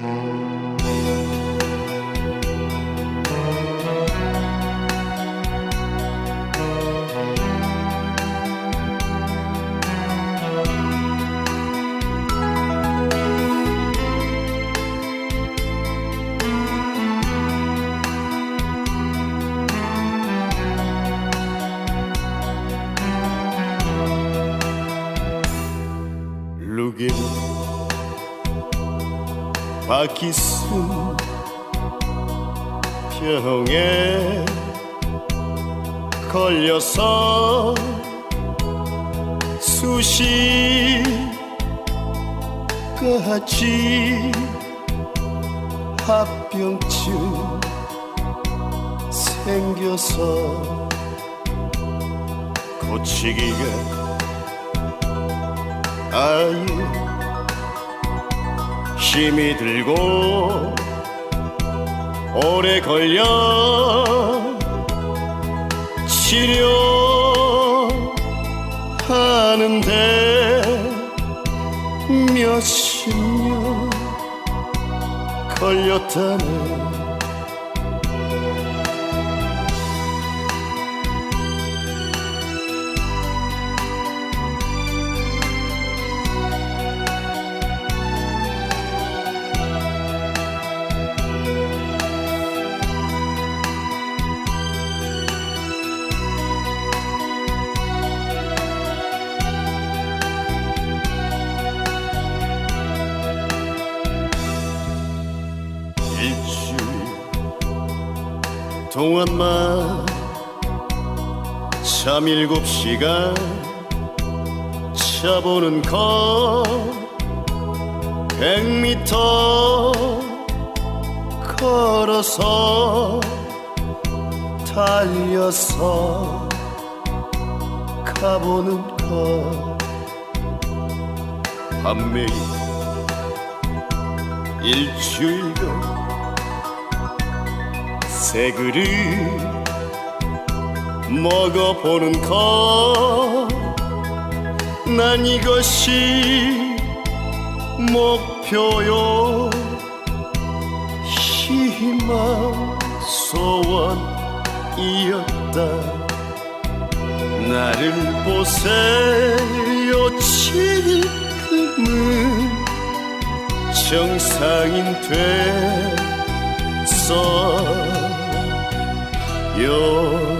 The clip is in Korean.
Música 바퀴순 병에 걸려서 수시까지 합병증 생겨서 고치기가 아예 힘이 들고 오래 걸려 치료하는데 몇십 년 걸렸다네 동안만 잠 일곱 시간 차보는 거 백미터 걸어서 달려서 가보는 거. 밤매일 일주일간 새 그릇 먹어보는 것 난 이것이 목표요. 희망 소원이었다. 나를 보세요 지금은. 정상인 됐어 요